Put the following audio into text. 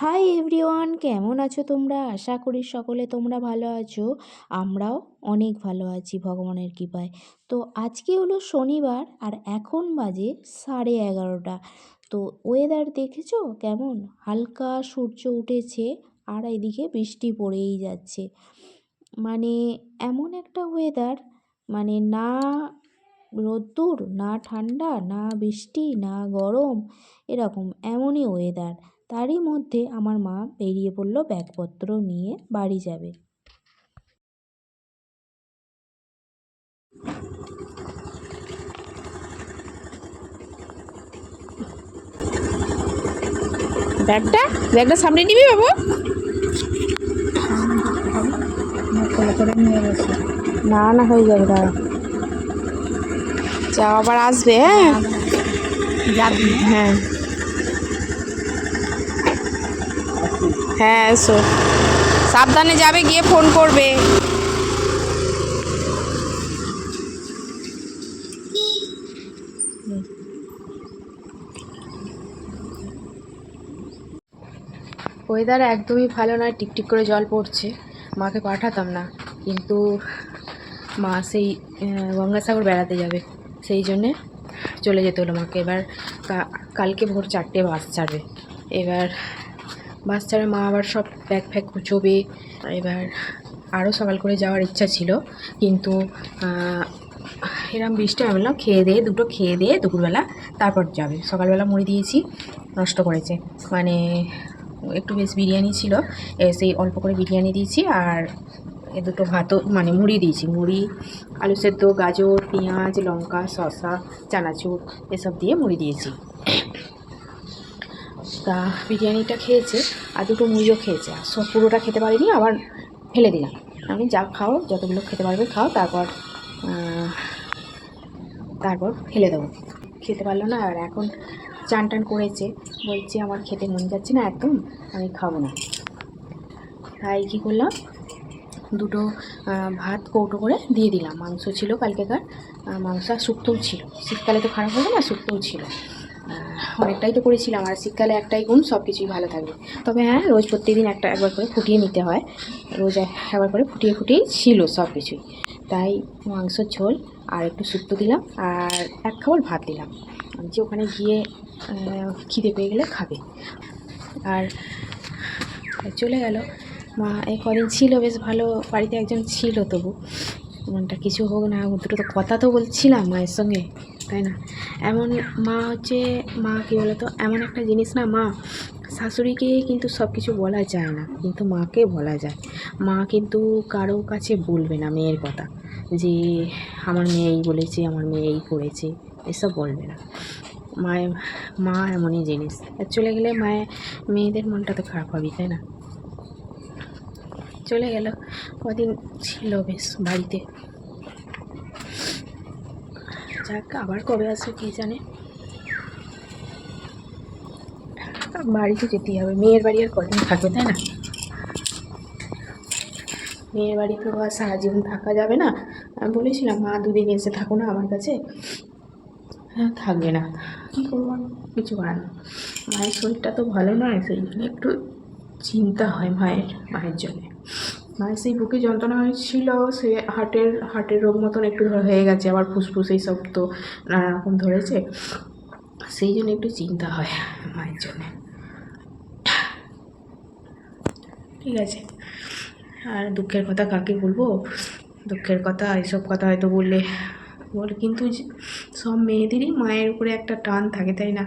Hi everyone কেমন আছো তোমরা? আশা করি সকলে তোমরা ভালো আছো। আমরাও অনেক ভালো আছি, ভগবানের কৃপায়। তো আজকে হলো শনিবার আর এখন বাজে সাড়ে এগারোটা। তো ওয়েদার দেখেছ কেমন? হালকা সূর্য উঠেছে আর এদিকে বৃষ্টি পড়েই যাচ্ছে। মানে এমন একটা ওয়েদার মানে না রোদ্দুর, না ঠান্ডা, না বৃষ্টি, না গরম, এরকম এমনই ওয়েদার তারই মধ্যে আমার মা বেরিয়ে পড়ল ব্যাগপত্র নিয়ে বাড়ি যাবে। ব্যাগটা? ব্যাগটা সামনে নিবি বাবু? না না হয়ে যাবে দাঁড়া। যাও আবার আসবে হ্যাঁ? যাবি হ্যাঁ। হ্যাঁ এসো। সাবধানে যাবে, গিয়ে ফোন করবে। ওয়েদার একদমই ভালো নয়, টিকটিক করে জল পড়ছে। মাকে পাঠাতাম না, কিন্তু মা সেই গঙ্গাসাগর বেড়াতে যাবে। সেই জন্যে চলে যেতে হলো মাকে। এবার কালকে ভোর চারটে বাস ছাড়বে। এবার ছাড়ে মা আবার সব ব্যাগ ফ্যাগ গুছোবে এবার আরও সকাল করে যাওয়ার ইচ্ছা ছিল, কিন্তু এরম বৃষ্টি আমি বললাম, খেয়ে দিয়ে দুটো খেয়ে দিয়ে দুপুরবেলা, তারপর যাবে। সকালবেলা মুড়ি দিয়েছি, নষ্ট করেছে। মানে একটু বেশ বিরিয়ানি ছিল সেই অল্প করে বিরিয়ানি দিয়েছি, আর এ দুটো ভাতও মানে মুড়ি দিয়েছি। মুড়ি, আলু সেদ্ধ, গাজর, পেঁয়াজ, লঙ্কা, শসা, চানাচুর, এসব দিয়ে মুড়ি দিয়েছি। তা বিরিয়ানিটা খেয়েছে আর দুটো মুড়িও খেয়েছে। আর সব পুরোটা খেতে পারিনি, আবার ফেলে দিলাম। আমি যা খাও, যতগুলো খেতে পারবে খাও, তারপর তারপর ফেলে দেবো। খেতে পারল না, আর এখন চান টান করেছে। বলছে, আমার খেতে মন যাচ্ছে না একদম, আমি খাব না। তাই কী করলাম, দুটো ভাত কৌটো করে দিয়ে দিলাম। মাংস ছিল কালকেকার মাংস আর শুক্তোও ছিল। শীতকালে তো খারাপ হবে না শুক্তও ছিল। অনেকটাই তো করেছিলাম, আর শীতকালে একটাই গুণ সব কিছুই ভালো থাকবে। তবে হ্যাঁ রোজ প্রত্যেকদিন একটা একবার করে ফুটিয়ে নিতে হয়। রোজ এক- একবার করে ফুটিয়ে ফুটিয়ে ছিল সব কিছুই তাই মাংসর ঝোল আর একটু শুক্তো দিলাম, আর এক খাবার ভাত দিলাম। যে ওখানে গিয়ে খিদে পেয়ে গেলে খাবে। আর চলে গেল। মা এই কদিন ছিল, বেশ ভালো, বাড়িতে একজন ছিল তবু। মনটা কিছু হোক না হোক, দুটো তো কথা তো বলছিলাম মায়ের সঙ্গে, তাই না? এমন মা হচ্ছে, মা কী বলতো, এমন একটা জিনিস না মা, শাশুড়িকে কিন্তু সব কিছু বলা যায় না, কিন্তু মাকে বলা যায়। মা কিন্তু কারও কাছে বলবে না মেয়ের কথা, যে আমার মেয়ে এই বলেছে, আমার মেয়ে এই করেছে, এসব বলবে না। মায়ের, মা এমনই জিনিস। চলে গেলে মায়ের, মেয়েদের মনটা তো খারাপ হবেই, তাই না? চলে গেল। কদিন ছিল বেশ বাড়িতে। যাক, আবার কবে আসবে কে জানে। বাড়িতে যেতেই হবে। মেয়ের বাড়ি আর কদিন থাকবে তাই না? মেয়ের বাড়ি তো আর সারা জীবন থাকা যাবে না। আমি বলেছিলাম, মা দুদিন এসে থাকো না আমার কাছে। হ্যাঁ থাকবে না। কী করব? কিছু করার না মায়ের শরীরটা তো ভালো নয়, সেই জন্য একটু চিন্তা হয় মায়ের মায়ের জন্যে। সেই বুকে যন্ত্রণা হয়েছিল সে হার্টের হার্টের রোগ মতন একটু হয়ে গেছে, আবার ফুসফুস এইসব তো নানা রকম ধরেছে। সেই জন্য একটু চিন্তা হয় মায়ের জন্যে। ঠিক আছে। আর দুঃখের কথা কাকে বলব? দুঃখের কথা এইসব কথা হয়তো বললে বল, কিন্তু সব মেয়েদেরই মায়ের উপরে একটা টান থাকে, তাই না?